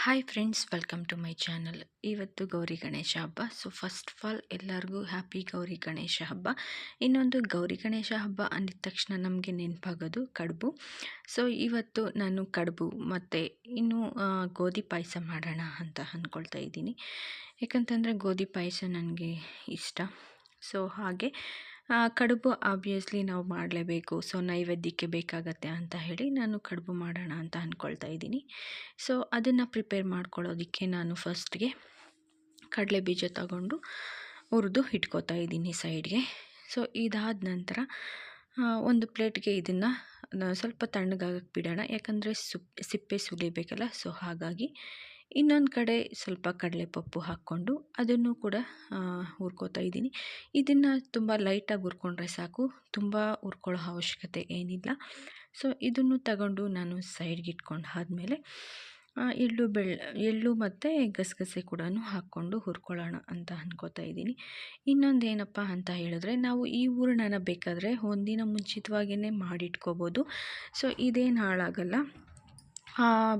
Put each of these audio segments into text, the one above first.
Hi friends welcome to my channel ಇವತ್ತು ಗೌರಿ ಗಣೇಶ ಹಬ್ಬ so first of all ಎಲ್ಲರಿಗೂ happy Gauri Ganesha ಹಬ್ಬ ಇನ್ನೊಂದು ಗೌರಿ ಗಣೇಶ ಹಬ್ಬ ಅಂದಿದ ತಕ್ಷಣ ನಮಗೆ ನೆನಪಾಗೋದು ಕಡುಬು ಸೊ ಇವತ್ತು ನಾನು ಕಡುಬು ಮತ್ತು ಇನ್ನೂ ಗೋಧಿ ಪಾಯಸ ಮಾಡೋಣ ಅಂತ ಅಂದ್ಕೊಳ್ತಾ ಇದ್ದೀನಿ. ಯಾಕಂತಂದರೆ ಗೋಧಿ ಪಾಯಸ ನನಗೆ ಇಷ್ಟ. ಸೊ ಹಾಗೆ ಕಡುಬು ಆಬ್ವಿಯಸ್ಲಿ ನಾವು ಮಾಡಲೇಬೇಕು ಸೊ ನೈವೇದ್ಯಕ್ಕೆ ಬೇಕಾಗತ್ತೆ ಅಂತ ಹೇಳಿ ನಾನು ಕಡುಬು ಮಾಡೋಣ ಅಂತ ಅಂದ್ಕೊಳ್ತಾ ಇದ್ದೀನಿ. ಸೊ ಅದನ್ನು ಪ್ರಿಪೇರ್ ಮಾಡ್ಕೊಳ್ಳೋದಕ್ಕೆ ನಾನು ಫಸ್ಟ್ಗೆ ಕಡಲೆ ಬೀಜ ತಗೊಂಡು ಹುರಿದು ಇಟ್ಕೋತಾ ಇದ್ದೀನಿ ಸೈಡ್ಗೆ ಸೊ ಇದಾದ ನಂತರ ಒಂದು ಪ್ಲೇಟ್ಗೆ ಇದನ್ನು ಸ್ವಲ್ಪ ತಣ್ಣಗಾಗಕ್ಕೆ ಬಿಡೋಣ, ಯಾಕಂದರೆ ಸುಪ್ ಸಿಪ್ಪೆ ಸುಲಿಬೇಕಲ್ಲ ಸೊ ಹಾಗಾಗಿ ಇನ್ನೊಂದು ಕಡೆ ಸ್ವಲ್ಪ ಕಡಲೆಪಪ್ಪು ಹಾಕ್ಕೊಂಡು ಅದನ್ನು ಕೂಡ ಹುರ್ಕೊತಾ ಇದ್ದೀನಿ. ಇದನ್ನು ತುಂಬ ಲೈಟಾಗಿ ಹುರ್ಕೊಂಡ್ರೆ ಸಾಕು, ತುಂಬ ಹುರ್ಕೊಳ್ಳೋ ಅವಶ್ಯಕತೆ ಏನಿಲ್ಲ. ಸೊ ಇದನ್ನು ತಗೊಂಡು ನಾನು ಸೈಡ್ಗೆ ಇಟ್ಕೊಂಡು ಆದಮೇಲೆ ಎಳ್ಳು ಬೆಳ್ಳ, ಎಳ್ಳು ಮತ್ತು ಗಸಗಸೆ ಕೂಡ ಹಾಕ್ಕೊಂಡು ಹುರ್ಕೊಳ್ಳೋಣ ಅಂತ ಅನ್ಕೋತಾ ಇದ್ದೀನಿ. ಇನ್ನೊಂದು ಏನಪ್ಪ ಅಂತ ಹೇಳಿದ್ರೆ, ನಾವು ಈ ಹೂರಣನ ಬೇಕಾದರೆ ಒಂದಿನ ಮುಂಚಿತವಾಗಿಯೇ ಮಾಡಿಟ್ಕೋಬೋದು. ಸೊ ಇದೇನು ಹಾಳಾಗಲ್ಲ.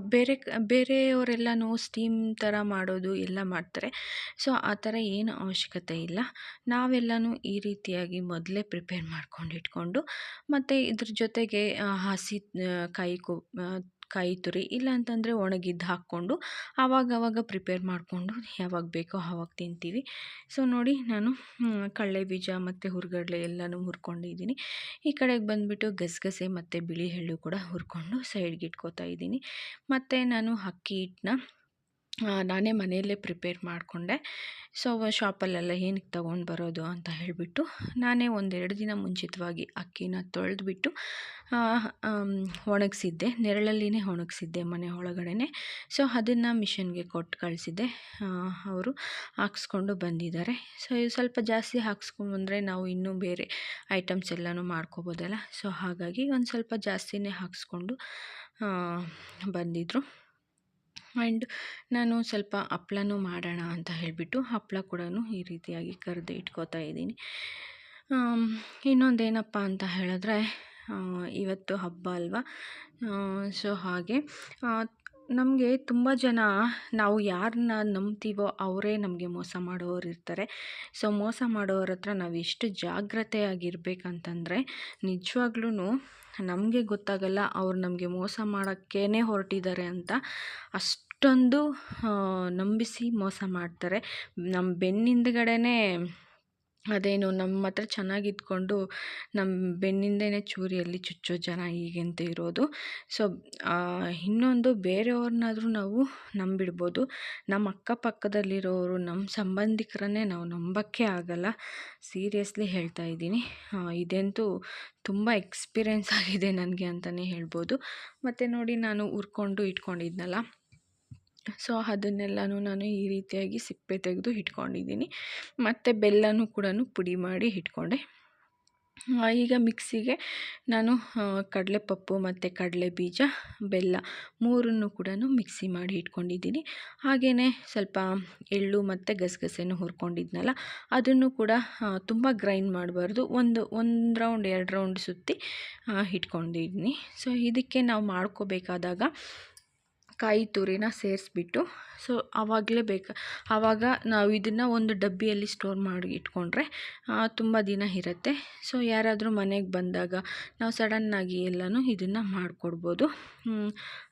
ಬೇರೆ ಬೇರೆಯವರೆಲ್ಲನೂ ಸ್ಟೀಮ್ ಥರ ಮಾಡೋದು ಎಲ್ಲ ಮಾಡ್ತಾರೆ. ಸೊ ಆ ಥರ ಏನು ಅವಶ್ಯಕತೆ ಇಲ್ಲ. ನಾವೆಲ್ಲನೂ ಈ ರೀತಿಯಾಗಿ ಮೊದಲೇ ಪ್ರಿಪೇರ್ ಮಾಡ್ಕೊಂಡು ಇಟ್ಕೊಂಡು ಮತ್ತು ಇದ್ರ ಜೊತೆಗೆ ಹಸಿ ಕಾಯಿ ಕು ಕಾಯಿ ತುರಿ ಇಲ್ಲ ಅಂತಂದರೆ ಒಣಗಿದ್ದು ಹಾಕ್ಕೊಂಡು ಆವಾಗವಾಗ ಪ್ರಿಪೇರ್ ಮಾಡಿಕೊಂಡು ಯಾವಾಗ ಬೇಕೋ ಆವಾಗ ತಿಂತೀವಿ. ಸೊ ನೋಡಿ ನಾನು ಕಡಲೆ ಬೀಜ ಮತ್ತು ಹುರ್ಗಡ್ಲೆ ಎಲ್ಲನೂ ಹುರ್ಕೊಂಡಿದ್ದೀನಿ. ಈ ಕಡೆಗೆ ಬಂದುಬಿಟ್ಟು ಗಸಗಸೆ ಮತ್ತು ಬಿಳಿ ಎಳ್ಳು ಕೂಡ ಹುರ್ಕೊಂಡು ಸೈಡ್ಗೆ ಇಟ್ಕೋತಾ ಇದ್ದೀನಿ. ಮತ್ತು ನಾನು ಅಕ್ಕಿ ಹಿಟ್ಟನ್ನ ನಾನೇ ಮನೆಯಲ್ಲೇ ಪ್ರಿಪೇರ್ ಮಾಡಿಕೊಂಡೆ. ಸೊ ಶಾಪಲ್ಲೆಲ್ಲ ಏನಕ್ಕೆ ತೊಗೊಂಡು ಬರೋದು ಅಂತ ಹೇಳಿಬಿಟ್ಟು ನಾನೇ ಒಂದೆರಡು ದಿನ ಮುಂಚಿತವಾಗಿ ಅಕ್ಕಿನ ತೊಳೆದುಬಿಟ್ಟು ಒಣಗಿಸಿದ್ದೆ. ನೆರಳಲ್ಲಿನೇ ಒಣಗಿಸಿದ್ದೆ ಮನೆ ಒಳಗಡೆನೆ. ಸೊ, ಅದನ್ನು ಮಿಷನ್ಗೆ ಕೊಟ್ಟು ಕಳಿಸಿದ್ದೆ. ಅವರು ಹಾಕ್ಸ್ಕೊಂಡು ಬಂದಿದ್ದಾರೆ. ಸೊ ಸ್ವಲ್ಪ ಜಾಸ್ತಿ ಹಾಕ್ಸ್ಕೊಂಡ್ಬಂದರೆ ನಾವು ಇನ್ನೂ ಬೇರೆ ಐಟಮ್ಸ್ ಎಲ್ಲನೂ ಮಾಡ್ಕೋಬೋದಲ್ಲ. ಸೊ, ಹಾಗಾಗಿ ಒಂದು ಸ್ವಲ್ಪ ಜಾಸ್ತಿನೇ ಹಾಕ್ಸ್ಕೊಂಡು ಬಂದಿದ್ದರು ಆ್ಯಂಡ್ ನಾನು ಸ್ವಲ್ಪ ಹಪ್ಳನೂ ಮಾಡೋಣ ಅಂತ ಹೇಳಿಬಿಟ್ಟು ಹಪ್ಪಳ ಕೂಡ ಈ ರೀತಿಯಾಗಿ ಕರೆದು ಇಟ್ಕೋತಾ ಇದ್ದೀನಿ. ಇನ್ನೊಂದೇನಪ್ಪ ಅಂತ ಹೇಳಿದ್ರೆ ಇವತ್ತು ಹಬ್ಬ ಅಲ್ವಾ? ಸೊ ಹಾಗೆ ನಮಗೆ ತುಂಬ ಜನ ನಾವು ಯಾರನ್ನ ನಂಬ್ತೀವೋ ಅವರೇ ನಮಗೆ ಮೋಸ ಮಾಡೋರು ಇರ್ತಾರೆ. ಸೊ ಮೋಸ ಮಾಡೋರ ಹತ್ರ ನಾವು ಎಷ್ಟು ಜಾಗ್ರತೆಯಾಗಿರ್ಬೇಕಂತಂದರೆ ನಿಜವಾಗ್ಲೂ ನಮಗೆ ಗೊತ್ತಾಗಲ್ಲ ಅವ್ರು ನಮಗೆ ಮೋಸ ಮಾಡೋಕ್ಕೇ ಹೊರಟಿದ್ದಾರೆ ಅಂತ ಅಷ್ಟೊಂದು ನಂಬಿಸಿ ಮೋಸ ಮಾಡ್ತಾರೆ. ನಮ್ಮ ಬೆನ್ನಿಂದಗಡೆನೇ ಅದೇನು ನಮ್ಮ ಹತ್ರ ಚೆನ್ನಾಗಿದ್ಕೊಂಡು ನಮ್ಮ ಬೆನ್ನಿಂದೇ ಚೂರಿಯಲ್ಲಿ ಚುಚ್ಚೋ ಜನ ಈಗಂತೂ ಇರೋದು. ಸೊ ಇನ್ನೊಂದು ಬೇರೆಯವ್ರನ್ನಾದರೂ ನಾವು ನಂಬಿಡ್ಬೋದು. ನಮ್ಮ ಅಕ್ಕಪಕ್ಕದಲ್ಲಿರೋರು, ನಮ್ಮ ಸಂಬಂಧಿಕರನ್ನೇ ನಾವು ನಂಬೋಕ್ಕೆ ಆಗಲ್ಲ. ಸೀರಿಯಸ್ಲಿ ಹೇಳ್ತಾ ಇದ್ದೀನಿ. ಇದಂತೂ ತುಂಬ ಎಕ್ಸ್ಪೀರಿಯೆನ್ಸ್ ಆಗಿದೆ ನನಗೆ ಅಂತಲೇ ಹೇಳ್ಬೋದು. ಮತ್ತು ನೋಡಿ ನಾನು ಹುರ್ಕೊಂಡು ಇಟ್ಕೊಂಡಿದ್ನಲ್ಲ. ಸೊ ಅದನ್ನೆಲ್ಲನೂ ನಾನು ಈ ರೀತಿಯಾಗಿ ಸಿಪ್ಪೆ ತೆಗೆದು ಇಟ್ಕೊಂಡಿದ್ದೀನಿ. ಮತ್ತು ಬೆಲ್ಲನೂ ಕೂಡ ಪುಡಿ ಮಾಡಿ ಇಟ್ಕೊಂಡೆ. ಈಗ ಮಿಕ್ಸಿಗೆ ನಾನು ಕಡಲೆ ಕಡಲೆಪಪ್ಪು ಮತ್ತು ಕಡಲೆ ಬೀಜ ಬೆಲ್ಲ ಮೂರನ್ನು ಕೂಡ ಮಿಕ್ಸಿ ಮಾಡಿ ಇಟ್ಕೊಂಡಿದ್ದೀನಿ. ಹಾಗೆಯೇ ಸ್ವಲ್ಪ ಎಳ್ಳು ಮತ್ತು ಗಸಗಸೆನೂ ಹುರ್ಕೊಂಡಿದ್ನಲ್ಲ, ಅದನ್ನು ಕೂಡ ತುಂಬ ಗ್ರೈಂಡ್ ಮಾಡಬಾರ್ದು. ಒಂದು ಒಂದು ರೌಂಡ್, ಎರಡು ರೌಂಡ್ ಸುತ್ತಿ ಇಟ್ಕೊಂಡಿದ್ದೀನಿ. ಸೊ ಇದಕ್ಕೆ ನಾವು ಮಾಡ್ಕೋಬೇಕಾದಾಗ ಕಾಯಿ ತುರಿನ ಸೇರಿಸ್ಬಿಟ್ಟು ಸೊ ಆವಾಗಲೇ ಬೇಕು ಆವಾಗ ನಾವು ಇದನ್ನು ಒಂದು ಡಬ್ಬಿಯಲ್ಲಿ ಸ್ಟೋರ್ ಮಾಡಿ ಇಟ್ಕೊಂಡ್ರೆ ತುಂಬ ದಿನ ಇರುತ್ತೆ. ಸೊ ಯಾರಾದರೂ ಮನೆಗೆ ಬಂದಾಗ ನಾವು ಸಡನ್ನಾಗಿ ಎಲ್ಲನೂ ಇದನ್ನು ಮಾಡಿಕೊಡ್ಬೋದು.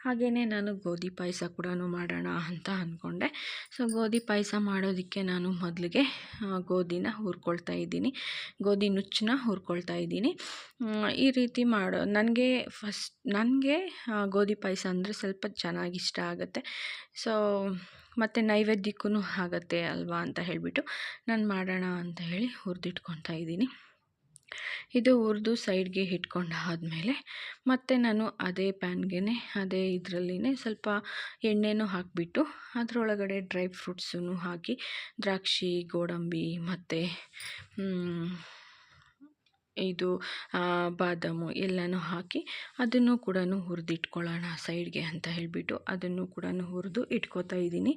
ಹಾಗೆಯೇ ನಾನು ಗೋಧಿ ಪಾಯಸ ಕೂಡ ಮಾಡೋಣ ಅಂತ ಅಂದ್ಕೊಂಡೆ ಸೊ ಗೋಧಿ ಪಾಯಸ ಮಾಡೋದಕ್ಕೆ ನಾನು ಮೊದಲಿಗೆ ಗೋಧಿನ ಹುರ್ಕೊಳ್ತಾ ಇದ್ದೀನಿ. ಗೋಧಿ ನುಚ್ಚನ್ನ ಹುರ್ಕೊಳ್ತಾ ಇದ್ದೀನಿ. ಈ ರೀತಿ ಮಾಡೋ, ನನಗೆ ಫಸ್ಟ್ ನನಗೆ ಗೋಧಿ ಪಾಯಸ ಅಂದರೆ ಸ್ವಲ್ಪ ಚೆನ್ನಾಗಿ ಇಷ್ಟ ಆಗುತ್ತೆ. ಸೊ ಮತ್ತು ನೈವೇದ್ಯಕ್ಕೂ ಆಗುತ್ತೆ ಅಲ್ವಾ ಅಂತ ಹೇಳಿಬಿಟ್ಟು ನಾನು ಮಾಡೋಣ ಅಂತ ಹೇಳಿ ಹುರಿದಿಟ್ಕೊತಾ ಇದ್ದೀನಿ. ಇದು ಹುರಿದು ಸೈಡ್ಗೆ ಇಟ್ಕೊಂಡು ಆದಮೇಲೆ ಮತ್ತೆ ನಾನು ಅದೇ ಪ್ಯಾನ್ಗೆ ಅದೇ ಇದರಲ್ಲಿನೇ ಸ್ವಲ್ಪ ಎಣ್ಣೆನೂ ಹಾಕಿಬಿಟ್ಟು ಅದರೊಳಗಡೆ ಡ್ರೈ ಫ್ರೂಟ್ಸೂ ಹಾಕಿ ದ್ರಾಕ್ಷಿ, ಗೋಡಂಬಿ ಮತ್ತು ಇದು ಬಾದಾಮು ಎಲ್ಲನೂ ಹಾಕಿ ಅದನ್ನು ಕೂಡ ಹುರಿದಿಟ್ಕೊಳ್ಳೋಣ ಸೈಡ್ಗೆ ಅಂತ ಹೇಳಿಬಿಟ್ಟು ಅದನ್ನು ಕೂಡ ಹುರಿದು ಇಟ್ಕೋತಾ ಇದ್ದೀನಿ.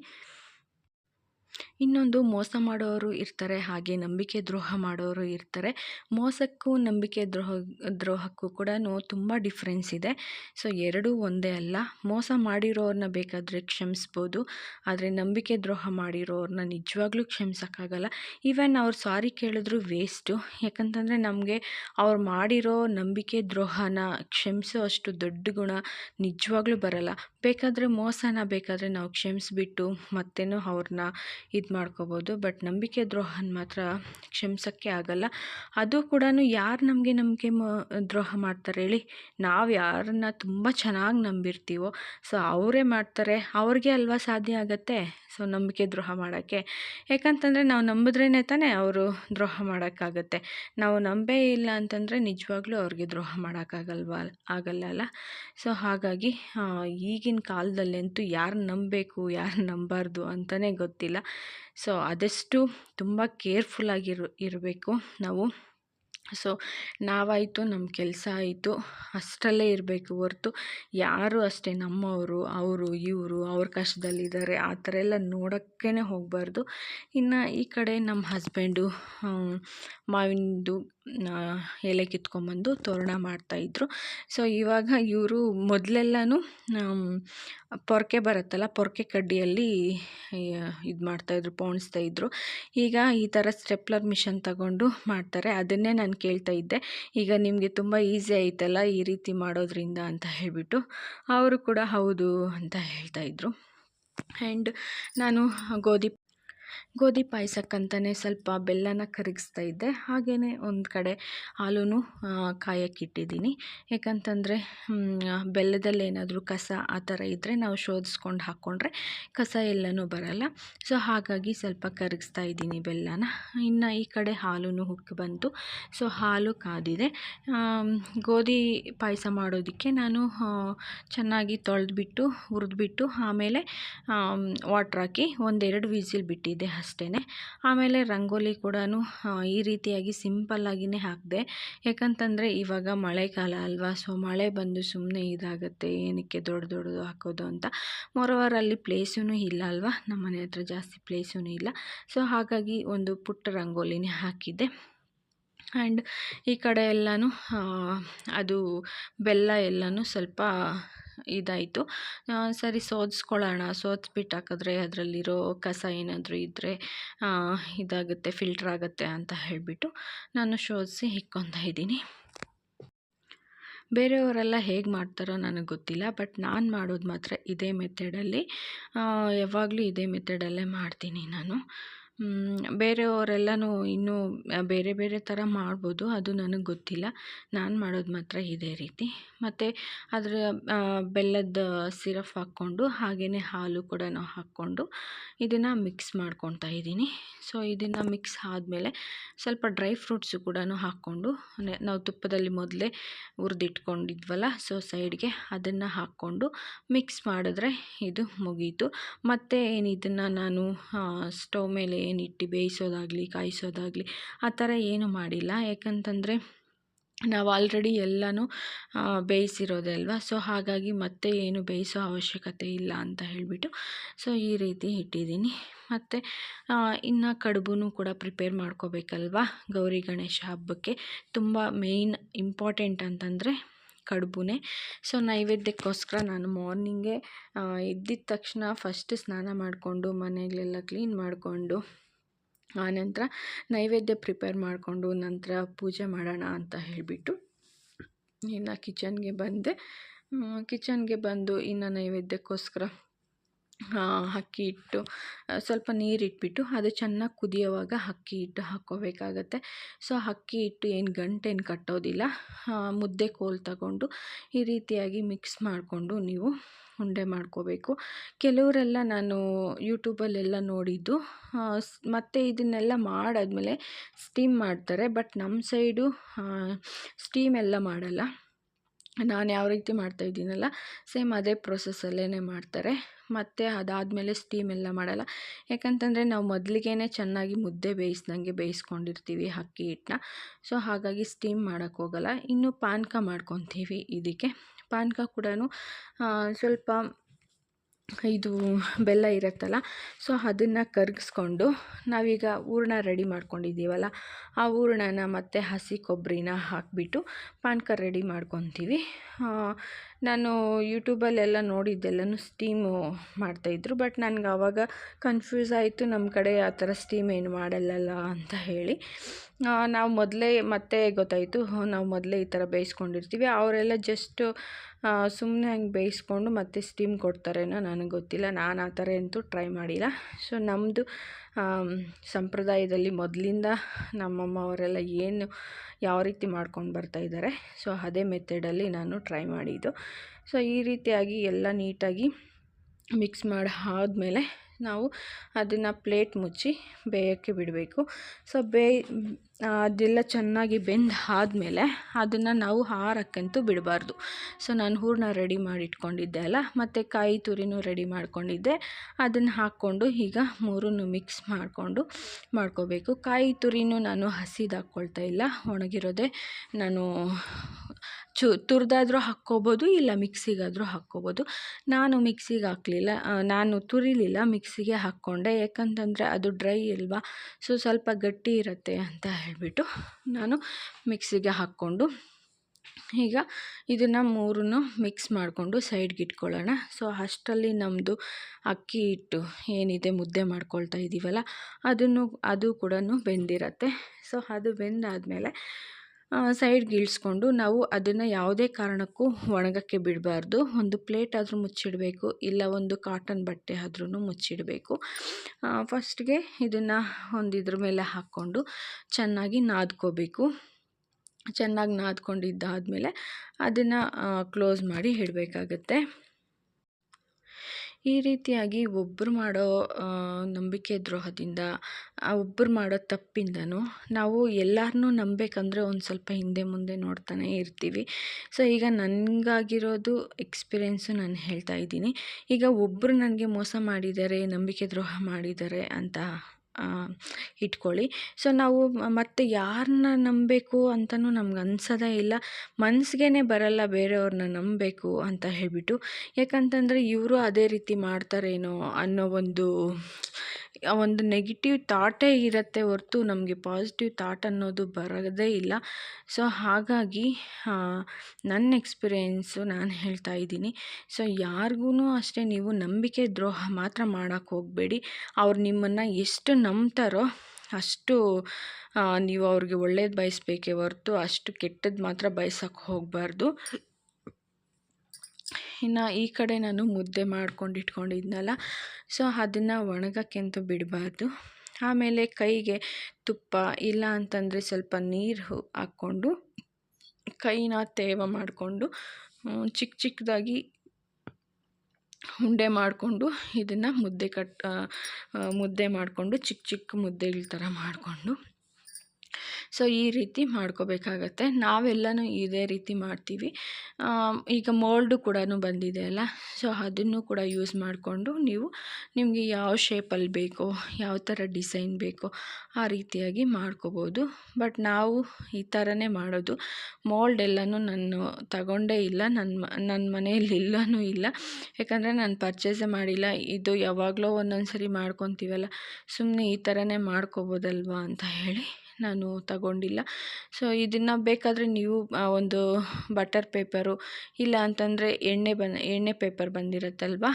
ಇನ್ನೊಂದು ಮೋಸ ಮಾಡೋರು ಇರ್ತಾರೆ, ಹಾಗೆ ನಂಬಿಕೆ ದ್ರೋಹ ಮಾಡೋರು ಇರ್ತಾರೆ. ಮೋಸಕ್ಕೂ ನಂಬಿಕೆ ದ್ರೋಹ, ದ್ರೋಹಕ್ಕೂ ಕೂಡ ತುಂಬ ಡಿಫ್ರೆನ್ಸ್ ಇದೆ. ಸೊ ಎರಡೂ ಒಂದೇ ಅಲ್ಲ. ಮೋಸ ಮಾಡಿರೋರನ್ನ ಬೇಕಾದರೆ ಕ್ಷಮಿಸ್ಬೋದು. ಆದರೆ ನಂಬಿಕೆ ದ್ರೋಹ ಮಾಡಿರೋರನ್ನ ನಿಜವಾಗ್ಲೂ ಕ್ಷಮಿಸೋಕ್ಕಾಗಲ್ಲ. ಈವನ್ ಅವ್ರು ಸಾರಿ ಕೇಳಿದ್ರು ವೇಸ್ಟು ಯಾಕಂತಂದರೆ ನಮಗೆ ಅವ್ರು ಮಾಡಿರೋ ನಂಬಿಕೆ ದ್ರೋಹನ ಕ್ಷಮಿಸೋ ಅಷ್ಟು ದೊಡ್ಡ ಗುಣ ನಿಜವಾಗ್ಲೂ ಬರಲ್ಲ. ಬೇಕಾದರೆ ಮೋಸನ ಬೇಕಾದರೆ ನಾವು ಕ್ಷಮಿಸ್ಬಿಟ್ಟು ಮತ್ತೇನು ಅವ್ರನ್ನ ಇದು ಮಾಡ್ಕೋಬೋದು. ಬಟ್ ನಂಬಿಕೆ ದ್ರೋಹನ ಮಾತ್ರ ಕ್ಷಮಿಸೋಕ್ಕೆ ಆಗಲ್ಲ. ಅದು ಕೂಡ ಯಾರು ನಮಗೆ ನಂಬಿಕೆ ಮ, ದ್ರೋಹ ಮಾಡ್ತಾರೆ ಹೇಳಿ, ನಾವು ಯಾರನ್ನ ತುಂಬ ಚೆನ್ನಾಗಿ ನಂಬಿರ್ತೀವೋ, ಸೊ ಅವರೇ ಮಾಡ್ತಾರೆ. ಅವ್ರಿಗೆ ಅಲ್ವಾ ಸಾಧ್ಯ ಆಗುತ್ತೆ, ಸೊ ನಂಬಿಕೆ ದ್ರೋಹ ಮಾಡೋಕ್ಕೆ. ಯಾಕಂತಂದರೆ ನಾವು ನಂಬಿದ್ರೇ ತಾನೇ ಅವರು ದ್ರೋಹ ಮಾಡೋಕ್ಕಾಗತ್ತೆ. ನಾವು ನಂಬೇ ಇಲ್ಲ ಅಂತಂದರೆ ನಿಜವಾಗ್ಲೂ ಅವ್ರಿಗೆ ದ್ರೋಹ ಮಾಡೋಕ್ಕಾಗಲ್ವ, ಆಗಲ್ಲ ಅಲ್ಲ? ಸೊ ಹಾಗಾಗಿ ಈಗಿನ ಕಾಲದಲ್ಲಂತೂ ಯಾರು ನಂಬಬೇಕು, ಯಾರು ನಂಬಾರ್ದು ಅಂತಲೇ ಗೊತ್ತಿಲ್ಲ. ಸೊ ಆದಷ್ಟು ತುಂಬ ಕೇರ್ಫುಲ್ಲಾಗಿರು ಇರಬೇಕು ನಾವು. ಸೊ ನಾವಾಯಿತು ನಮ್ಮ ಕೆಲಸ ಆಯಿತು, ಅಷ್ಟರಲ್ಲೇ ಇರಬೇಕು ಹೊರ್ತು ಯಾರು ಅಷ್ಟೇ ನಮ್ಮವರು, ಅವರು, ಇವರು, ಅವ್ರ ಕಷ್ಟದಲ್ಲಿದ್ದಾರೆ, ಆ ಥರ ಎಲ್ಲ ನೋಡೋಕ್ಕೇ ಹೋಗಬಾರ್ದು. ಇನ್ನು ಈ ಕಡೆ ನಮ್ಮ ಹಸ್ಬೆಂಡು ಮಾವಿನದು ಎಲೆ ಕಿತ್ಕೊಂಡ್ಬಂದು ತೋರಣ ಮಾಡ್ತಾಯಿದ್ರು ಸೊ ಇವಾಗ ಇವರು ಮೊದಲೆಲ್ಲನೂ ಪೊರಕೆ ಬರುತ್ತಲ್ಲ, ಪೊರಕೆ ಕಡ್ಡಿಯಲ್ಲಿ ಇದು ಮಾಡ್ತಾಯಿದ್ರು ಪೋಣಿಸ್ತಾಯಿದ್ರು ಈಗ ಈ ಥರ ಸ್ಟೆಪ್ಲರ್ ಮಿಷನ್ ತಗೊಂಡು ಮಾಡ್ತಾರೆ. ಅದನ್ನೇ ನಾನು ಕೇಳ್ತಾ ಇದ್ದೆ. ಈಗ ನಿಮಗೆ ತುಂಬ ಈಸಿ ಆಯ್ತಲ್ಲ ಈ ರೀತಿ ಮಾಡೋದ್ರಿಂದ ಅಂತ ಹೇಳಿಬಿಟ್ಟು. ಅವರು ಕೂಡ ಹೌದು ಅಂತ ಹೇಳ್ತಾಯಿದ್ರು ಆ್ಯಂಡ್ ನಾನು ಗೋಧಿ ಗೋಧಿ ಪಾಯಸಕ್ಕಂತಲೇ ಸ್ವಲ್ಪ ಬೆಲ್ಲನ ಕರಗಿಸ್ತಾ ಇದ್ದೆ. ಹಾಗೆಯೇ ಒಂದು ಕಡೆ ಹಾಲೂ ಕಾಯಕ್ಕಿಟ್ಟಿದ್ದೀನಿ ಯಾಕಂತಂದರೆ ಬೆಲ್ಲದಲ್ಲಿ ಏನಾದರೂ ಕಸ ಆ ಥರ ಇದ್ದರೆ ನಾವು ಶೋಧಿಸ್ಕೊಂಡು ಹಾಕ್ಕೊಂಡ್ರೆ ಕಸ ಎಲ್ಲನೂ ಬರಲ್ಲ. ಸೊ, ಹಾಗಾಗಿ ಸ್ವಲ್ಪ ಕರಗಿಸ್ತಾ ಇದ್ದೀನಿ ಬೆಲ್ಲನ. ಇನ್ನು ಈ ಕಡೆ ಹಾಲೂ ಹುಕ್ಕಿ ಬಂತು. ಸೊ, ಹಾಲು ಕಾದಿದೆ. ಗೋಧಿ ಪಾಯಸ ಮಾಡೋದಕ್ಕೆ ನಾನು ಚೆನ್ನಾಗಿ ತೊಳೆದ್ಬಿಟ್ಟು, ಹುರಿದ್ಬಿಟ್ಟು ಆಮೇಲೆ ವಾಟ್ರ್ ಹಾಕಿ ಒಂದೆರಡು ವಿಸಿಲ್ ಬಿಟ್ಟಿದ್ದೆ. ಅಷ್ಟೇ ಆಮೇಲೆ ರಂಗೋಲಿ ಕೂಡ ಈ ರೀತಿಯಾಗಿ ಸಿಂಪಲ್ಲಾಗಿಯೇ ಹಾಕಿದೆ. ಯಾಕಂತಂದರೆ ಇವಾಗ ಮಳೆಗಾಲ ಅಲ್ವಾ, ಸೊ ಮಳೆ ಬಂದು ಸುಮ್ಮನೆ ಇದಾಗುತ್ತೆ, ಏನಕ್ಕೆ ದೊಡ್ಡ ದೊಡ್ಡದು ಹಾಕೋದು ಅಂತ. ಮೊರವರ್ ಅಲ್ಲಿ ಪ್ಲೇಸೂ ಇಲ್ಲ ಅಲ್ವಾ ನಮ್ಮ ಮನೆ ಹತ್ರ ಜಾಸ್ತಿ ಪ್ಲೇಸೂ ಇಲ್ಲ. ಸೊ ಹಾಗಾಗಿ ಒಂದು ಪುಟ್ಟ ರಂಗೋಲಿನೇ ಹಾಕಿದ್ದೆ. ಆ್ಯಂಡ್ ಈ ಕಡೆ ಎಲ್ಲನೂ ಅದು ಬೆಲ್ಲ ಎಲ್ಲನೂ ಸ್ವಲ್ಪ ಇದಾಯಿತು. ಸರಿ ಸೋದಿಸ್ಕೊಳ್ಳೋಣ ಸೋದ್ಸ್ಬಿಟ್ಟು ಹಾಕಿದ್ರೆ ಅದರಲ್ಲಿರೋ ಕಸ ಏನಾದರೂ ಇದ್ದರೆ ಇದಾಗುತ್ತೆ, ಫಿಲ್ಟ್ರ್ ಆಗುತ್ತೆ ಅಂತ ಹೇಳಿಬಿಟ್ಟು ನಾನು ಶೋಧಿಸಿ ಇಕ್ಕೊಂತಾ ಇದ್ದೀನಿ. ಬೇರೆಯವರೆಲ್ಲ ಹೇಗೆ ಮಾಡ್ತಾರೋ ನನಗೆ ಗೊತ್ತಿಲ್ಲ, ಬಟ್ ನಾನು ಮಾಡೋದು ಮಾತ್ರ ಇದೇ ಮೆಥಡಲ್ಲಿ ಯಾವಾಗಲೂ ಇದೇ ಮೆಥಡಲ್ಲೇ ಮಾಡ್ತೀನಿ ನಾನು. ಬೇರೆಯವರೆಲ್ಲನೂ ಇನ್ನೂ ಬೇರೆ ಬೇರೆ ಥರ ಮಾಡ್ಬೋದು, ಅದು ನನಗೆ ಗೊತ್ತಿಲ್ಲ. ನಾನು ಮಾಡೋದು ಮಾತ್ರ ಇದೇ ರೀತಿ. ಮತ್ತು ಅದರ ಬೆಲ್ಲದ ಸಿರಫ್ ಹಾಕ್ಕೊಂಡು ಹಾಗೆಯೇ ಹಾಲು ಕೂಡ ಹಾಕ್ಕೊಂಡು ಇದನ್ನು ಮಿಕ್ಸ್ ಮಾಡ್ಕೊತಾ ಇದ್ದೀನಿ. ಸೊ, ಇದನ್ನು ಮಿಕ್ಸ್ ಆದಮೇಲೆ ಸ್ವಲ್ಪ ಡ್ರೈ ಫ್ರೂಟ್ಸು ಕೂಡ ಹಾಕ್ಕೊಂಡು ನಾವು ತುಪ್ಪದಲ್ಲಿ ಮೊದಲೇ ಹುರಿದಿಟ್ಕೊಂಡಿದ್ವಲ್ಲ, ಸೊ, ಸೈಡ್ಗೆ ಅದನ್ನು ಹಾಕ್ಕೊಂಡು ಮಿಕ್ಸ್ ಮಾಡಿದ್ರೆ ಇದು ಮುಗೀತು. ಮತ್ತು ಏನು ಇದನ್ನು ನಾನು ಸ್ಟವ್ ಮೇಲೆ ಏನು ಇಟ್ಟು ಬೇಯಿಸೋದಾಗಲಿ, ಕಾಯಿಸೋದಾಗಲಿ ಆ ಥರ ಏನು ಮಾಡಿಲ್ಲ. ಯಾಕಂತಂದರೆ ನಾವು ಆಲ್ರೆಡಿ ಎಲ್ಲನೂ ಬೇಯಿಸಿರೋದೆ ಅಲ್ವಾ? ಸೊ, ಹಾಗಾಗಿ ಮತ್ತೆ ಏನು ಬೇಯಿಸೋ ಅವಶ್ಯಕತೆ ಇಲ್ಲ ಅಂತ ಹೇಳಿಬಿಟ್ಟು, ಸೊ, ಈ ರೀತಿ ಇಟ್ಟಿದ್ದೀನಿ. ಮತ್ತು ಇನ್ನು ಕಡುಬು ಕೂಡ ಪ್ರಿಪೇರ್ ಮಾಡ್ಕೋಬೇಕಲ್ವಾ ಗೌರಿ ಗಣೇಶ ಹಬ್ಬಕ್ಕೆ? ತುಂಬ ಮೇಯ್ನ್ ಇಂಪಾರ್ಟೆಂಟ್ ಅಂತಂದರೆ ಕಡುಬುನೇ. ಸೊ ನೈವೇದ್ಯಕ್ಕೋಸ್ಕರ ನಾನು ಮಾರ್ನಿಂಗೇ ಎದ್ದಿದ ತಕ್ಷಣ ಫಸ್ಟ್ ಸ್ನಾನ ಮಾಡಿಕೊಂಡು ಮನೆಗಳೆಲ್ಲ ಕ್ಲೀನ್ ಮಾಡಿಕೊಂಡು ಆನಂತರ ನೈವೇದ್ಯ ಪ್ರಿಪೇರ್ ಮಾಡಿಕೊಂಡು ನಂತರ ಪೂಜೆ ಮಾಡೋಣ ಅಂತ ಹೇಳಿಬಿಟ್ಟು ಇನ್ನು ಕಿಚನ್ಗೆ ಬಂದೆ. ಕಿಚನ್ಗೆ ಬಂದು ಇನ್ನು ನೈವೇದ್ಯಕ್ಕೋಸ್ಕರ ಅಕ್ಕಿ ಹಿಟ್ಟು ಸ್ವಲ್ಪ ನೀರಿಟ್ಬಿಟ್ಟು ಅದು ಚೆನ್ನಾಗಿ ಕುದಿಯೋವಾಗ ಅಕ್ಕಿ ಹಿಟ್ಟು ಹಾಕ್ಕೋಬೇಕಾಗತ್ತೆ. ಸೊ, ಅಕ್ಕಿ ಹಿಟ್ಟು ಏನು ಗಂಟೇನು ಕಟ್ಟೋದಿಲ್ಲ. ಮುದ್ದೆ ಕೋಲು ತಗೊಂಡು ಈ ರೀತಿಯಾಗಿ ಮಿಕ್ಸ್ ಮಾಡಿಕೊಂಡು ನೀವು ಉಂಡೆ ಮಾಡ್ಕೋಬೇಕು. ಕೆಲವರೆಲ್ಲ ನಾನು ಯೂಟ್ಯೂಬಲ್ಲೆಲ್ಲ ನೋಡಿದ್ದು ಮತ್ತು ಇದನ್ನೆಲ್ಲ ಮಾಡಾದಮೇಲೆ ಸ್ಟೀಮ್ ಮಾಡ್ತಾರೆ. ಬಟ್ ನಮ್ಮ ಸೈಡು ಸ್ಟೀಮ್ ಎಲ್ಲ ಮಾಡಲ್ಲ. ನಾನು ಯಾವ ರೀತಿ ಮಾಡ್ತಾ ಇದ್ದೀನಲ್ಲ, ಸೇಮ್ ಅದೇ ಪ್ರೊಸೆಸ್ಸಲ್ಲೇ ಮಾಡ್ತಾರೆ. ಮತ್ತು ಅದಾದಮೇಲೆ ಸ್ಟೀಮ್ ಎಲ್ಲ ಮಾಡಲ್ಲ. ಯಾಕಂತಂದರೆ ನಾವು ಮೊದಲಿಗೆ ಚೆನ್ನಾಗಿ ಮುದ್ದೆ ಬೇಯಿಸ್ದಂಗೆ ಬೇಯಿಸ್ಕೊಂಡಿರ್ತೀವಿ ಅಕ್ಕಿ, ಹಿಟ್ಟನ್ನ. ಸೊ, ಹಾಗಾಗಿ ಸ್ಟೀಮ್ ಮಾಡೋಕ್ಕೋಗಲ್ಲ ಇನ್ನು ಪಾನಕ ಮಾಡ್ಕೊತೀವಿ ಇದಕ್ಕೆ. ಪಾನಕ ಕೂಡ ಸ್ವಲ್ಪ ಇದು ಬೆಲ್ಲ ಇರುತ್ತಲ್ಲ, ಸೊ ಅದನ್ನು ಕರಗಿಸ್ಕೊಂಡು ನಾವೀಗ ಹೂರ್ಣ ರೆಡಿ ಮಾಡ್ಕೊಂಡಿದ್ದೀವಲ್ಲ, ಆ ಹೂರ್ಣನ ಮತ್ತು ಹಸಿ ಕೊಬ್ಬರಿನ ಹಾಕಿಬಿಟ್ಟು ಪಾನಕ ರೆಡಿ ಮಾಡ್ಕೊತೀವಿ. ನಾನು ಯೂಟ್ಯೂಬಲ್ಲೆಲ್ಲ ನೋಡಿದ್ದೆಲ್ಲನೂ ಸ್ಟೀಮು ಮಾಡ್ತಾಯಿದ್ರು, ಬಟ್ ನನಗೆ ಆವಾಗ ಕನ್ಫ್ಯೂಸ್ ಆಯಿತು ನಮ್ಮ ಕಡೆ ಆ ಥರ ಸ್ಟೀಮ್ ಏನು ಮಾಡಲ್ಲಲ್ಲ ಅಂತ ಹೇಳಿ. ನಾವು ಮೊದಲೇ, ಮತ್ತೆ ಗೊತ್ತಾಯಿತು ನಾವು ಮೊದಲೇ ಈ ಥರ ಬೇಯಿಸ್ಕೊಂಡಿರ್ತೀವಿ. ಅವರೆಲ್ಲ ಜಸ್ಟು ಸುಮ್ಮನೆ ಹಂಗೆ ಬೇಯಿಸ್ಕೊಂಡು ಮತ್ತೆ ಸ್ಟೀಮ್ ಕೊಡ್ತಾರೇನೋ ನನಗೆ ಗೊತ್ತಿಲ್ಲ. ನಾನು ಆ ಥರ ಅಂತೂ ಟ್ರೈ ಮಾಡಿಲ್ಲ. ಸೊ ನಮ್ಮದು ಸಂಪ್ರದಾಯದಲ್ಲಿ ಮೊದಲಿಂದ ನಮ್ಮಮ್ಮ ಅವರೆಲ್ಲ ಏನು ಯಾವ ರೀತಿ ಮಾಡ್ಕೊಂಡು ಬರ್ತಾ ಇದ್ದಾರೆ ಸೊ ಅದೇ ಮೆಥಡಲ್ಲಿ ನಾನು ಟ್ರೈ ಮಾಡಿದ್ದು. ಸೊ ಈ ರೀತಿಯಾಗಿ ಎಲ್ಲ ನೀಟಾಗಿ ಮಿಕ್ಸ್ ಮಾಡಿ, ಆದಮೇಲೆ ನಾವು ಅದನ್ನು ಪ್ಲೇಟ್ ಮುಚ್ಚಿ ಬೇಯೋಕ್ಕೆ ಬಿಡಬೇಕು. ಸೊ ಬೇಯ್ ಅದೆಲ್ಲ ಚೆನ್ನಾಗಿ ಬೆಂದು ಆದಮೇಲೆ ಅದನ್ನು ನಾವು ಹಾರಕ್ಕಂತೂ ಬಿಡಬಾರ್ದು. ಸೊ ನಾನು ಹೂರಣ ರೆಡಿ ಮಾಡಿ ಇಟ್ಕೊಂಡಿದ್ದೆ ಅಲ್ಲ? ಮತ್ತು ಕಾಯಿ ತುರಿನೂ ರೆಡಿ ಮಾಡ್ಕೊಂಡಿದ್ದೆ. ಅದನ್ನು ಹಾಕ್ಕೊಂಡು ಈಗ ಮೂರನ್ನು ಮಿಕ್ಸ್ ಮಾಡಿಕೊಂಡು ಮಾಡ್ಕೋಬೇಕು. ಕಾಯಿ ತುರಿನೂ ನಾನು ಹಸಿದಾಕ್ಕೊಳ್ತಾ ಇಲ್ಲ. ಒಣಗಿರೋದೇ ನಾನು ಚು, ತುರಿದಾದ್ರೂ ಹಾಕ್ಕೋಬೋದು ಇಲ್ಲ ಮಿಕ್ಸಿಗಾದರೂ ಹಾಕ್ಕೋಬೋದು. ನಾನು ಮಿಕ್ಸಿಗೆ ಹಾಕಲಿಲ್ಲ ನಾನು ತುರಿಲಿಲ್ಲ, ಮಿಕ್ಸಿಗೆ ಹಾಕ್ಕೊಂಡೆ. ಯಾಕಂತಂದರೆ ಅದು ಡ್ರೈ ಅಲ್ವಾ ಸೊ, ಸ್ವಲ್ಪ ಗಟ್ಟಿ ಇರುತ್ತೆ ಅಂತ ಹೇಳಿಬಿಟ್ಟು ನಾನು ಮಿಕ್ಸಿಗೆ ಹಾಕ್ಕೊಂಡು ಈಗ ಇದನ್ನು ಮೂರನ್ನು ಮಿಕ್ಸ್ ಮಾಡಿಕೊಂಡು ಸೈಡ್ಗೆ ಇಟ್ಕೊಳ್ಳೋಣ. ಸೊ, ಅಷ್ಟರಲ್ಲಿ ನಮ್ಮದು ಅಕ್ಕಿ ಹಿಟ್ಟು ಏನಿದೆ ಮುದ್ದೆ ಮಾಡ್ಕೊಳ್ತಾ ಇದ್ದೀವಲ್ಲ ಅದನ್ನು, ಅದು ಕೂಡ ಬೆಂದಿರತ್ತೆ. ಸೊ, ಅದು ಬೆಂದಾದಮೇಲೆ ಸೈಡ್ಗೆ ಇಳಿಸ್ಕೊಂಡು ನಾವು ಅದನ್ನು ಯಾವುದೇ ಕಾರಣಕ್ಕೂ ಒಣಗೋಕ್ಕೆ ಬಿಡಬಾರ್ದು. ಒಂದು ಪ್ಲೇಟ್ ಆದರೂ ಮುಚ್ಚಿಡಬೇಕು, ಇಲ್ಲ ಒಂದು ಕಾಟನ್ ಬಟ್ಟೆ ಆದ್ರೂ ಮುಚ್ಚಿಡಬೇಕು. ಫಸ್ಟ್ಗೆ ಇದನ್ನು ಒಂದು ಇದ್ರ ಮೇಲೆ ಹಾಕ್ಕೊಂಡು ಚೆನ್ನಾಗಿ ನಾದ್ಕೋಬೇಕು. ಚೆನ್ನಾಗಿ ನಾದ್ಕೊಂಡಿದ್ದಾದಮೇಲೆ ಅದನ್ನು ಕ್ಲೋಸ್ ಮಾಡಿ ಇಡಬೇಕಾಗತ್ತೆ. ಈ ರೀತಿಯಾಗಿ ಒಬ್ಬರು ಮಾಡೋ ನಂಬಿಕೆ ದ್ರೋಹದಿಂದ ಒಬ್ಬರು ಮಾಡೋ ತಪ್ಪಿಂದನೂ ನಾವು ಎಲ್ಲರನ್ನೂ ನಂಬಬೇಕಂದ್ರೆ ಒಂದು ಸ್ವಲ್ಪ ಹಿಂದೆ ಮುಂದೆ ನೋಡ್ತಾನೆ ಇರ್ತೀವಿ. ಸೊ ಈಗ ನನಗಾಗಿರೋದು ಎಕ್ಸ್ಪೀರಿಯೆನ್ಸು ನಾನು ಹೇಳ್ತಾ ಇದ್ದೀನಿ. ಈಗ ಒಬ್ಬರು ನನಗೆ ಮೋಸ ಮಾಡಿದ್ದಾರೆ ನಂಬಿಕೆ ದ್ರೋಹ ಮಾಡಿದ್ದಾರೆ ಅಂತ ಇಟ್ಕೊಳ್ಳಿ. ಸೊ ನಾವು ಮತ್ತೆ ಯಾರನ್ನ ನಂಬಬೇಕು ಅಂತಲೂ ನಮ್ಗೆ ಅನ್ಸೋದೇ ಇಲ್ಲ. ಮನ್ಸಿಗೇ ಬರಲ್ಲ ಬೇರೆಯವ್ರನ್ನ ನಂಬಬೇಕು ಅಂತ ಹೇಳಿಬಿಟ್ಟು. ಯಾಕಂತಂದರೆ ಇವರು ಅದೇ ರೀತಿ ಮಾಡ್ತಾರೇನೋ ಅನ್ನೋ ಒಂದು ಒಂದು ನೆಗೆಟಿವ್ ಥಾಟೇ ಇರತ್ತೆ ಹೊರ್ತು ನಮಗೆ ಪಾಸಿಟಿವ್ ಥಾಟ್ ಅನ್ನೋದು ಬರೋದೇ ಇಲ್ಲ. ಸೊ ಹಾಗಾಗಿ ನನ್ನ ಎಕ್ಸ್ಪೀರಿಯೆನ್ಸು ನಾನು ಹೇಳ್ತಾ ಇದ್ದೀನಿ. ಸೊ ಯಾರಿಗೂ ಅಷ್ಟೇ ನೀವು ನಂಬಿಕೆ ದ್ರೋಹ ಮಾತ್ರ ಮಾಡೋಕ್ಕೆ ಹೋಗಬೇಡಿ. ಅವ್ರು ನಿಮ್ಮನ್ನು ಎಷ್ಟು ನಂಬ್ತಾರೋ ಅಷ್ಟು ನೀವು ಅವ್ರಿಗೆ ಒಳ್ಳೇದು ಬಯಸ್ಬೇಕೇ ಹೊರ್ತು ಅಷ್ಟು ಕೆಟ್ಟದ್ದು ಮಾತ್ರ ಬಯಸೋಕ್ಕೆ ಹೋಗಬಾರ್ದು. ಇನ್ನು ಈ ಕಡೆ ನಾನು ಮುದ್ದೆ ಮಾಡ್ಕೊಂಡು ಇಟ್ಕೊಂಡಿದ್ನಲ್ಲ ಸೊ ಅದನ್ನು ಒಣಗೋಕ್ಕೆ ಬಿಡಬಾರ್ದು. ಆಮೇಲೆ ಕೈಗೆ ತುಪ್ಪ ಇಲ್ಲ ಅಂತಂದರೆ ಸ್ವಲ್ಪ ನೀರು ಹಾಕ್ಕೊಂಡು ಕೈನ ತೇವ ಮಾಡಿಕೊಂಡು ಚಿಕ್ಕ ಚಿಕ್ಕದಾಗಿ ಉಂಡೆ ಮಾಡಿಕೊಂಡು ಇದನ್ನು ಮುದ್ದೆ ಕಟ್ ಮುದ್ದೆ ಮಾಡಿಕೊಂಡು ಚಿಕ್ಕ ಚಿಕ್ಕ ಮುದ್ದೆಗಳ ಥರ ಮಾಡಿಕೊಂಡು ಸೊ, ಈ ರೀತಿ ಮಾಡ್ಕೋಬೇಕಾಗತ್ತೆ. ನಾವೆಲ್ಲನೂ ಇದೇ ರೀತಿ ಮಾಡ್ತೀವಿ. ಈಗ ಮೋಲ್ಡು ಕೂಡ ಬಂದಿದೆ ಅಲ್ಲ? ಸೊ, ಅದನ್ನು ಕೂಡ ಯೂಸ್ ಮಾಡಿಕೊಂಡು ನೀವು ನಿಮಗೆ ಯಾವ ಶೇಪಲ್ಲಿ ಬೇಕೋ, ಯಾವ ಥರ ಡಿಸೈನ್ ಬೇಕೋ, ಆ ರೀತಿಯಾಗಿ ಮಾಡ್ಕೋಬೋದು. ಬಟ್ ನಾವು ಈ ಥರನೇ ಮಾಡೋದು. ಮೋಲ್ಡ್ ಎಲ್ಲನೂ ನಾನು ತಗೊಂಡೇ ಇಲ್ಲ. ನನ್ನ ನನ್ನ ಮನೆಯಲ್ಲಿ ಇಲ್ಲನೂ ಇಲ್ಲ. ಯಾಕಂದರೆ ನಾನು ಪರ್ಚೇಸೇ ಮಾಡಿಲ್ಲ. ಇದು ಯಾವಾಗಲೋ ಒಂದೊಂದು ಸರಿ ಮಾಡ್ಕೊತೀವಲ್ಲ? ಸುಮ್ಮನೆ ಈ ಥರನೇ ಮಾಡ್ಕೋಬೋದಲ್ವಾ ಅಂತ ಹೇಳಿ ನಾನು ತಗೊಂಡಿಲ್ಲ. ಸೊ ಇದನ್ನು ಬೇಕಾದರೆ ನೀವು ಒಂದು ಬಟರ್ ಪೇಪರು ಇಲ್ಲ ಅಂತಂದರೆ ಎಣ್ಣೆ ಬನ್, ಎಣ್ಣೆ ಪೇಪರ್ ಬಂದಿರುತ್ತಲ್ವ?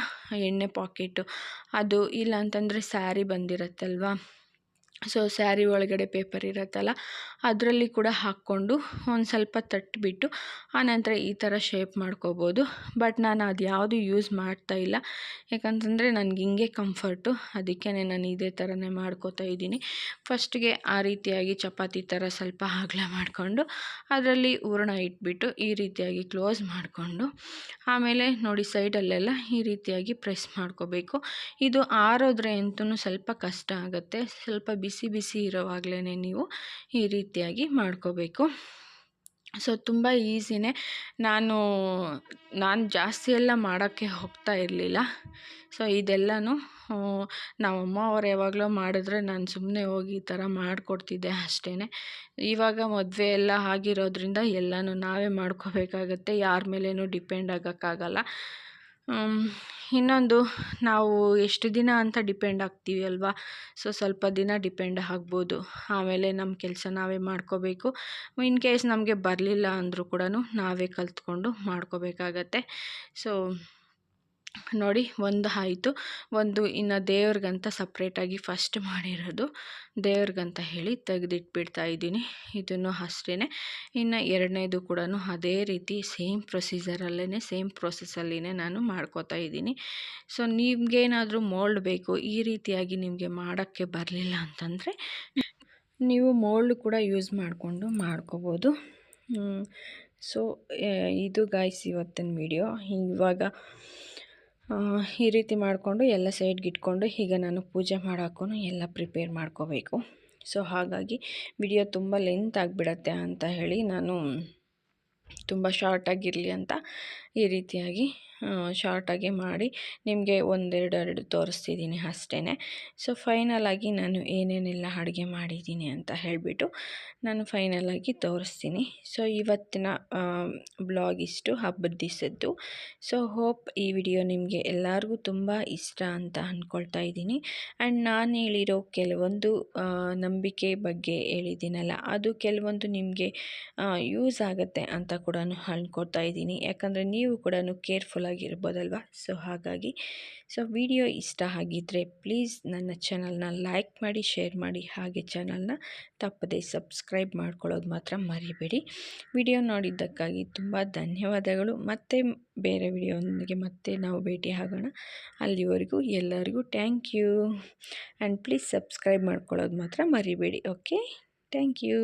ಎಣ್ಣೆ ಪಾಕೆಟು ಅದು, ಇಲ್ಲ ಅಂತಂದರೆ ಸ್ಯಾರಿ ಬಂದಿರುತ್ತಲ್ವ? ಸೊ ಸ್ಯಾರಿ ಒಳಗಡೆ ಪೇಪರ್ ಇರುತ್ತಲ್ಲ, ಅದರಲ್ಲಿ ಕೂಡ ಹಾಕ್ಕೊಂಡು ಒಂದು ಸ್ವಲ್ಪ ತಟ್ಟಿಬಿಟ್ಟು ಆನಂತರ ಈ ಥರ ಶೇಪ್ ಮಾಡ್ಕೋಬೋದು. ಬಟ್ ನಾನು ಅದು ಯಾವುದು ಯೂಸ್ ಮಾಡ್ತಾ ಇಲ್ಲ. ಯಾಕಂತಂದರೆ ನನಗೆ ಹಿಂಗೆ ಕಂಫರ್ಟು. ಅದಕ್ಕೆ ನಾನು ಇದೇ ಥರನೇ ಮಾಡ್ಕೋತಾ ಇದ್ದೀನಿ. ಫಸ್ಟ್ಗೆ ಆ ರೀತಿಯಾಗಿ ಚಪಾತಿ ಥರ ಸ್ವಲ್ಪ ಅಗಲ ಮಾಡಿಕೊಂಡು, ಅದರಲ್ಲಿ ಹೂರಣ ಇಟ್ಬಿಟ್ಟು ಈ ರೀತಿಯಾಗಿ ಕ್ಲೋಸ್ ಮಾಡಿಕೊಂಡು, ಆಮೇಲೆ ನೋಡಿ ಸೈಡಲ್ಲೆಲ್ಲ ಈ ರೀತಿಯಾಗಿ ಪ್ರೆಸ್ ಮಾಡ್ಕೋಬೇಕು. ಇದು ಆರೋದ್ರೆ ಅಂತೂ ಸ್ವಲ್ಪ ಕಷ್ಟ ಆಗುತ್ತೆ. ಸ್ವಲ್ಪ ಬಿಸಿ ಬಿಸಿ ಇರೋವಾಗಲೇ ನೀವು ಈ ರೀತಿಯಾಗಿ ಮಾಡ್ಕೋಬೇಕು. ಸೊ, ತುಂಬ ಈಸಿನೇ ನಾನು ನಾನು ಜಾಸ್ತಿ ಎಲ್ಲ ಮಾಡೋಕ್ಕೆ ಹೋಗ್ತಾ ಇರಲಿಲ್ಲ. ಸೊ, ಇದೆಲ್ಲನೂ ನಮ್ಮ ಅಮ್ಮ ಅವ್ರು ಯಾವಾಗಲೂ ಮಾಡಿದ್ರೆ ನಾನು ಸುಮ್ಮನೆ ಹೋಗಿ ಈ ಥರ ಮಾಡಿಕೊಡ್ತಿದ್ದೆ ಅಷ್ಟೇ ಇವಾಗ ಮದುವೆ ಎಲ್ಲ ಆಗಿರೋದ್ರಿಂದ ಎಲ್ಲನೂ ನಾವೇ ಮಾಡ್ಕೋಬೇಕಾಗತ್ತೆ. ಯಾರ ಮೇಲೇನೂ ಡಿಪೆಂಡ್ ಆಗೋಕ್ಕಾಗಲ್ಲ. ಇನ್ನೊಂದು, ನಾವು ಎಷ್ಟು ದಿನ ಅಂತ ಡಿಪೆಂಡ್ ಆಗ್ತೀವಿ ಅಲ್ವಾ? ಸೊ ಸ್ವಲ್ಪ ದಿನ ಡಿಪೆಂಡ್ ಆಗ್ಬೋದು. ಆಮೇಲೆ ನಮ್ಮ ಕೆಲಸ ನಾವೇ ಮಾಡ್ಕೋಬೇಕು. ಇನ್ ಕೇಸ್ ನಮಗೆ ಬರಲಿಲ್ಲ ಅಂದರೂ ಕೂಡ ನಾವೇ ಕಲಿತ್ಕೊಂಡು ಮಾಡ್ಕೋಬೇಕಾಗತ್ತೆ. ಸೊ ನೋಡಿ, ಒಂದು ಆಯಿತು. ಒಂದು ಇನ್ನು ದೇವ್ರಿಗಂತ ಸಪ್ರೇಟಾಗಿ ಫಸ್ಟ್ ಮಾಡಿರೋದು. ದೇವ್ರಿಗಂತ ಹೇಳಿ ತೆಗೆದಿಟ್ಬಿಡ್ತಾ ಇದ್ದೀನಿ. ಇದನ್ನು ಅಷ್ಟೇ ಇನ್ನು ಎರಡನೇದು ಕೂಡ ಅದೇ ರೀತಿ ಸೇಮ್ ಪ್ರೊಸೀಜರಲ್ಲೇ ಸೇಮ್ ಪ್ರೊಸೆಸಲ್ಲಿನೇ ನಾನು ಮಾಡ್ಕೋತಾ ಇದ್ದೀನಿ. ಸೊ ನಿಮಗೇನಾದರೂ ಮೋಲ್ಡ್ ಬೇಕು, ಈ ರೀತಿಯಾಗಿ ನಿಮಗೆ ಮಾಡೋಕ್ಕೆ ಬರಲಿಲ್ಲ ಅಂತಂದರೆ ನೀವು ಮೋಲ್ಡ್ ಕೂಡ ಯೂಸ್ ಮಾಡಿಕೊಂಡು ಮಾಡ್ಕೋಬೋದು. ಸೊ ಇದು ಗಾಯ್ಸ್ ಇವತ್ತಿನ ವಿಡಿಯೋ ಇವಾಗ ಈ ರೀತಿ ಮಾಡಿಕೊಂಡು ಎಲ್ಲ ಸೈಡ್ಗೆ ಇಟ್ಕೊಂಡು ಈಗ ನಾನು ಪೂಜೆ ಮಾಡೋಕ್ಕೂ ಎಲ್ಲ ಪ್ರಿಪೇರ್ ಮಾಡ್ಕೋಬೇಕು. ಸೊ ಹಾಗಾಗಿ ವಿಡಿಯೋ ತುಂಬ ಲೆಂತ್ ಆಗಿಬಿಡತ್ತೆ ಅಂತ ಹೇಳಿ ನಾನು ತುಂಬ ಶಾರ್ಟಾಗಿರಲಿ ಅಂತ ಈ ರೀತಿಯಾಗಿ ಶಾರ್ಟಾಗಿ ಮಾಡಿ ನಿಮಗೆ ಒಂದೆರಡು ಎರಡು ತೋರಿಸ್ತಿದ್ದೀನಿ ಅಷ್ಟೇ ಸೊ ಫೈನಲಾಗಿ ನಾನು ಏನೇನೆಲ್ಲ ಅಡುಗೆ ಮಾಡಿದ್ದೀನಿ ಅಂತ ಹೇಳಿಬಿಟ್ಟು ನಾನು ಫೈನಲಾಗಿ ತೋರಿಸ್ತೀನಿ. ಸೊ ಇವತ್ತಿನ ಬ್ಲಾಗ್ ಇಷ್ಟು ಹಬ್ಬದ ದಿವಸದ್ದು. ಸೊ ಹೋಪ್ ಈ ವಿಡಿಯೋ ನಿಮಗೆ ಎಲ್ಲರಿಗೂ ತುಂಬ ಇಷ್ಟ ಅಂತ ಅಂದ್ಕೊಳ್ತಾ ಇದ್ದೀನಿ. ಆ್ಯಂಡ್ ನಾನು ಹೇಳಿರೋ ಕೆಲವೊಂದು ನಂಬಿಕೆ ಬಗ್ಗೆ ಹೇಳಿದ್ದೀನಲ್ಲ, ಅದು ಕೆಲವೊಂದು ನಿಮಗೆ ಯೂಸ್ ಆಗುತ್ತೆ ಅಂತ ಕೂಡ ಅಂದ್ಕೊಳ್ತಾ ಇದ್ದೀನಿ. ಯಾಕಂದರೆ ನೀವು ಕೂಡ ಕೇರ್ಫುಲ್ಲಾಗಿರ್ಬೋದಲ್ವ ಸೊ, ಹಾಗಾಗಿ, ಸೊ, ವಿಡಿಯೋ ಇಷ್ಟ ಆಗಿದ್ದರೆ ಪ್ಲೀಸ್ ನನ್ನ ಚಾನಲ್ನ ಲೈಕ್ ಮಾಡಿ, ಶೇರ್ ಮಾಡಿ, ಹಾಗೆ ಚಾನಲ್ನ ತಪ್ಪದೇ ಸಬ್ಸ್ಕ್ರೈಬ್ ಮಾಡ್ಕೊಳ್ಳೋದು ಮಾತ್ರ ಮರಿಬೇಡಿ. ವಿಡಿಯೋ ನೋಡಿದ್ದಕ್ಕಾಗಿ ತುಂಬ ಧನ್ಯವಾದಗಳು. ಮತ್ತೆ ಬೇರೆ ವಿಡಿಯೋದೊಂದಿಗೆ ಮತ್ತೆ ನಾವು ಭೇಟಿ ಆಗೋಣ. ಅಲ್ಲಿವರೆಗೂ ಎಲ್ಲರಿಗೂ thank you. And please subscribe ಮಾಡ್ಕೊಳ್ಳೋದು ಮಾತ್ರ ಮರಿಬೇಡಿ, ಓಕೆ? Thank you.